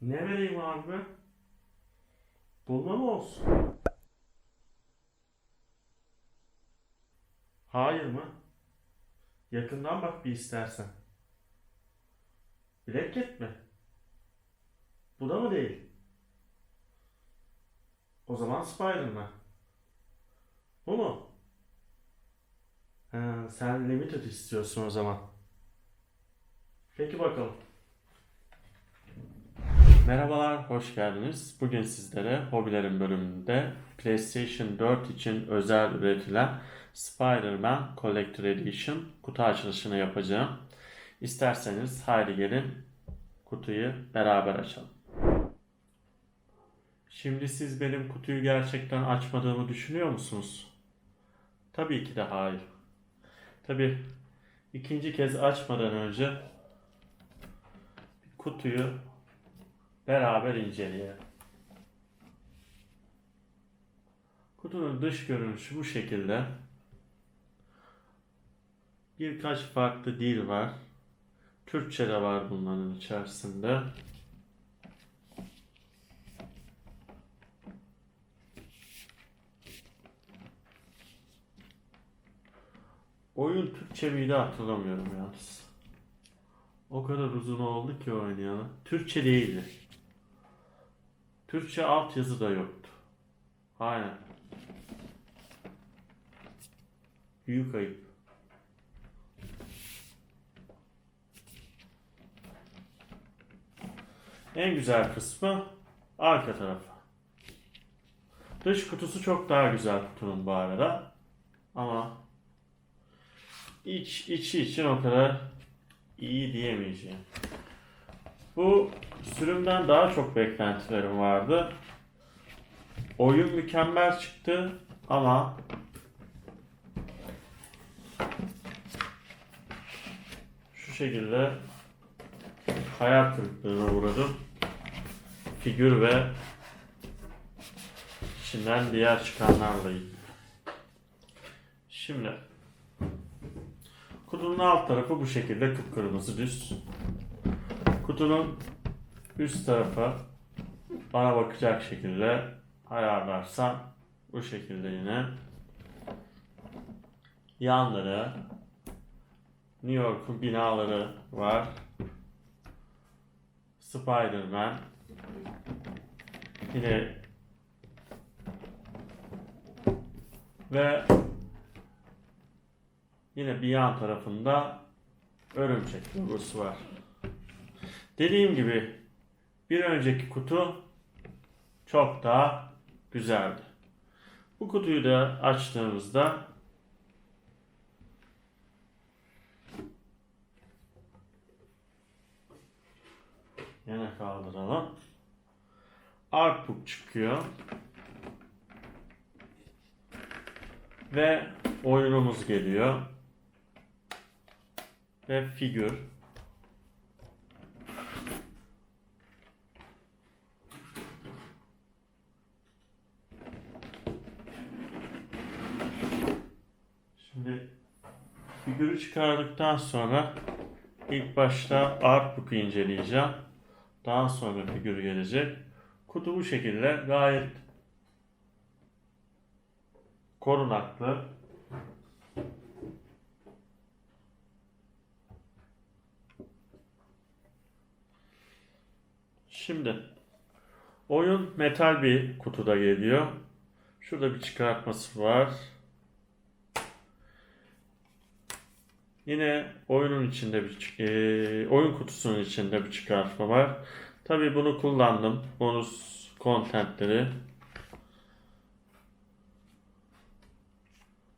Ne vereyim abi? Bulma mı olsun? Hayır mı? Yakından bak bir istersen. Bileklik mi? Bu da mı değil? O zaman Spider-Man. Bu mu? Ha, sen limited istiyorsun o zaman. Peki bakalım. Merhabalar, hoş geldiniz. Bugün sizlere hobilerin bölümünde PlayStation 4 için özel üretilen Spider-Man Collector Edition kutu açılışını yapacağım. İsterseniz haydi gelin kutuyu beraber açalım. Şimdi siz benim kutuyu gerçekten açmadığımı düşünüyor musunuz? Tabii ki de hayır. Tabii ikinci kez açmadan önce kutuyu beraber inceleyelim. Kutunun dış görünüşü bu şekilde. Birkaç farklı dil var. Türkçe de var bunların içerisinde. Oyun Türkçe miydi hatırlamıyorum yalnız. O kadar uzun oldu ki oynayalı. Türkçe değildi. Türkçe altyazı da yoktu. Aynen. Büyük ayıp. En güzel kısmı arka tarafı. Dış kutusu çok daha güzel kutunun bu arada. Ama iç içi için o kadar iyi diyemeyeceğim. Bu sürümden daha çok beklentilerim vardı. Oyun mükemmel çıktı ama şu şekilde hayal kırıklığına uğradım. Figür ve içinden diğer çıkanlarla. Şimdi kutunun alt tarafı bu şekilde kıpkırmızı düz. Kutunun üst tarafı bana bakacak şekilde ayarlarsam bu şekilde yine. Yanları. New York'un binaları var. Spider-Man. Yine ve yine bir yan tarafında örümcek logosu var. Dediğim gibi bir önceki kutu çok daha güzeldi. Bu kutuyu da açtığımızda yine kaldıralım. Artbook çıkıyor. Ve oyunumuz geliyor. Ve figür. Şimdi figürü çıkardıktan sonra ilk başta artbook'u inceleyeceğim. Daha sonra figür gelecek. Kutu bu şekilde gayet korunaklı. Şimdi oyun metal bir kutuda geliyor. Şurada bir çıkartması var. Yine oyunun içinde bir eee, oyun kutusunun içinde bir çıkartma var. Tabii bunu kullandım. Bonus contentleri.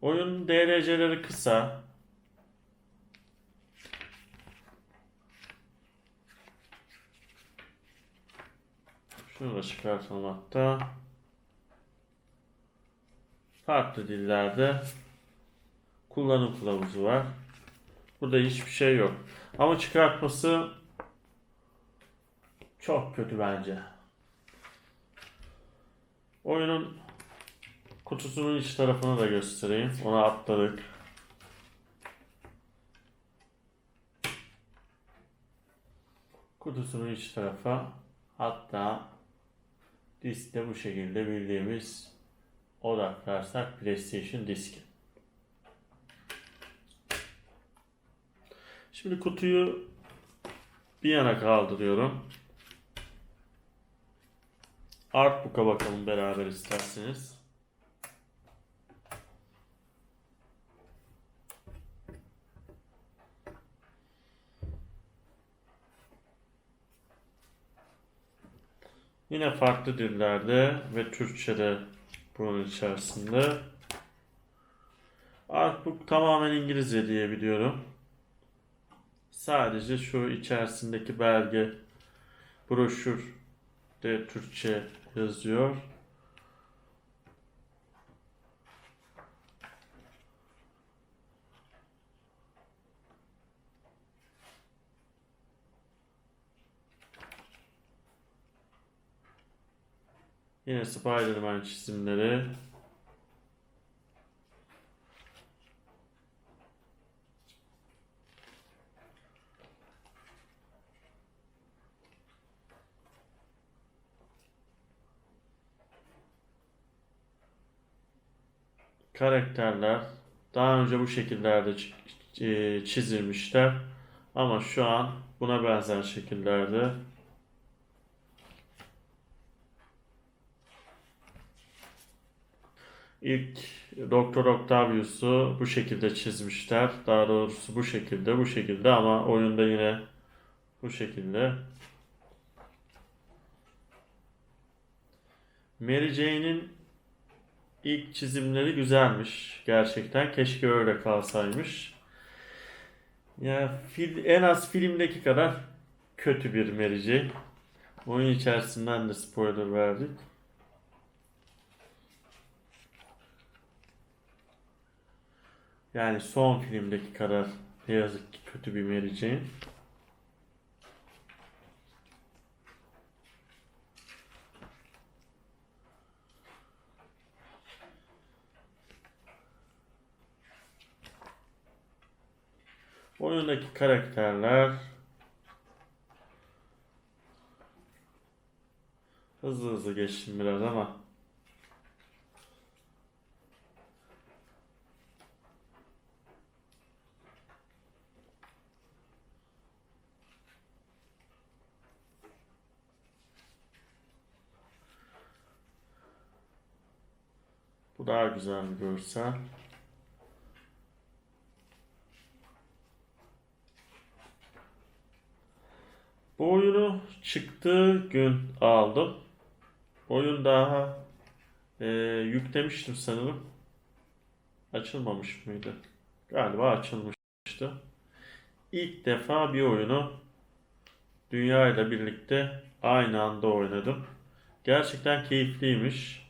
Oyunun DLC'leri kısa. Şunu da çıkartalım hatta. Farklı dillerde kullanım kılavuzu var. Burada hiçbir şey yok. Ama çıkartması çok kötü bence. Oyunun kutusunun iç tarafını da göstereyim. Onu atladık. Kutusunun iç tarafa Hatta diskte bu şekilde bildiğimiz odaklarsak PlayStation diski. Şimdi kutuyu bir yana kaldırıyorum. Artbook'a bakalım beraber isterseniz. Yine farklı dillerde ve Türkçe'de bunun içerisinde. Artbook tamamen İngilizce diye biliyorum. Sadece şu içerisindeki belge broşür de Türkçe yazıyor. Yine Spider-Man çizimleri. Karakterler daha önce bu şekillerde e, çizilmişler ama şu an buna benzer şekillerde İlk Doktor Octavius'u bu şekilde çizmişler. Daha doğrusu bu şekilde, bu şekilde ama oyunda yine bu şekilde. Mary Jane'in ilk çizimleri güzelmiş gerçekten. Keşke öyle kalsaymış. Ya fil, en az filmdeki kadar kötü bir Jane. Oyun içerisinden de spoiler verdik. Yani son filmdeki kadar ne yazık ki kötü bir Mary Jane. Oyundaki karakterler hızlı hızlı geçtim biraz ama bu daha güzel bir görsel. Bu oyunu çıktığı gün aldım. Oyun daha e, yüklemiştim sanırım. Açılmamış mıydı? Galiba açılmıştı. İlk defa bir oyunu dünya ile birlikte aynı anda oynadım. Gerçekten keyifliymiş.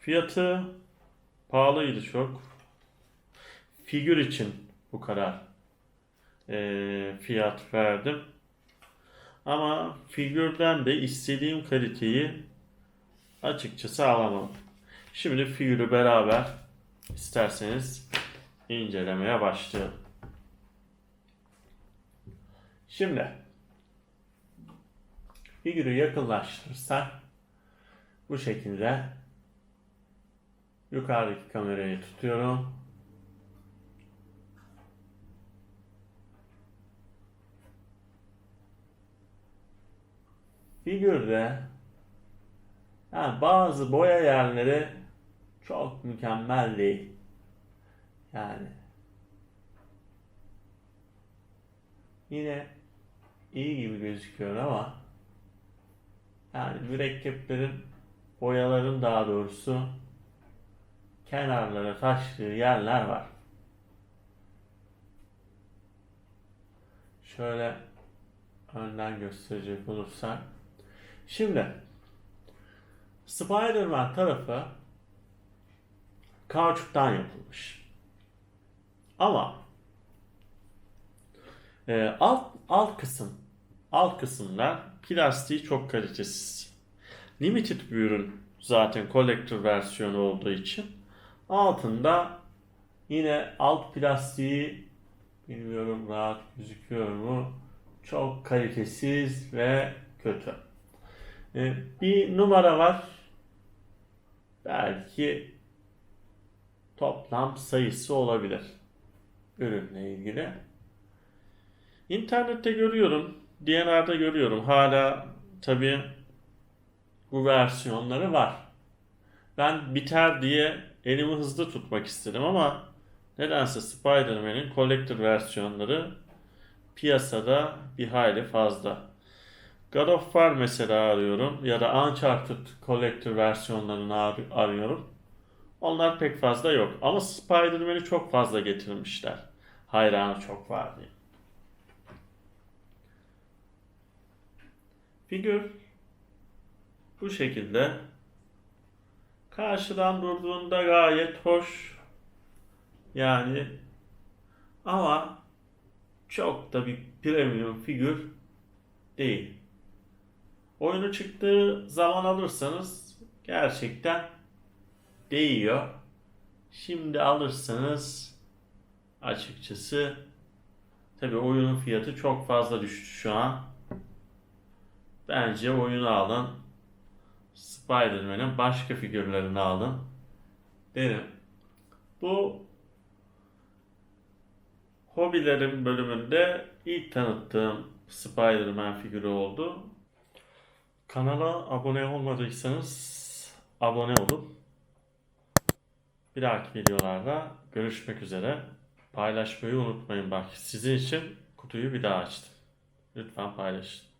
Fiyatı pahalıydı çok. Figür için bu kadar e, fiyat verdim. Ama figürden de istediğim kaliteyi açıkçası alamadım. Şimdi figürü beraber isterseniz incelemeye başlayalım. Şimdi figürü yakınlaştırırsak bu şekilde yukarıdaki kamerayı tutuyorum. Figürde yani bazı boya yerleri çok mükemmel değil. Yani yine iyi gibi gözüküyor ama yani mürekkeplerin boyaların daha doğrusu kenarlara taştığı yerler var. Şöyle önden gösterecek olursak Şimdi Spider-Man tarafı kauçuktan yapılmış. Ama e, alt alt kısım alt kısımlar plastiği çok kalitesiz. Limited bir ürün zaten collector versiyonu olduğu için altında yine alt plastiği bilmiyorum rahat gözüküyor mu çok kalitesiz ve kötü. Ee, bir numara var. Belki toplam sayısı olabilir. Ürünle ilgili. İnternette görüyorum. DNR'da görüyorum. Hala tabii bu versiyonları var. Ben biter diye elimi hızlı tutmak istedim ama nedense Spider-Man'in Collector versiyonları piyasada bir hayli fazla. God of War mesela arıyorum ya da Uncharted Collector versiyonlarını ar- arıyorum. Onlar pek fazla yok ama Spider-Man'i çok fazla getirmişler. Hayranı çok var diye. Figür bu şekilde. Karşıdan durduğunda gayet hoş. Yani ama çok da bir premium figür değil. Oyunu çıktığı zaman alırsanız gerçekten değiyor. Şimdi alırsanız açıkçası tabi oyunun fiyatı çok fazla düştü şu an. Bence oyunu alın. Spider-Man'in başka figürlerini alın. Derim. Bu hobilerim bölümünde ilk tanıttığım Spider-Man figürü oldu. Kanala abone olmadıysanız abone olun. Bir dahaki videolarda görüşmek üzere. Paylaşmayı unutmayın bak. Sizin için kutuyu bir daha açtım. Lütfen paylaşın.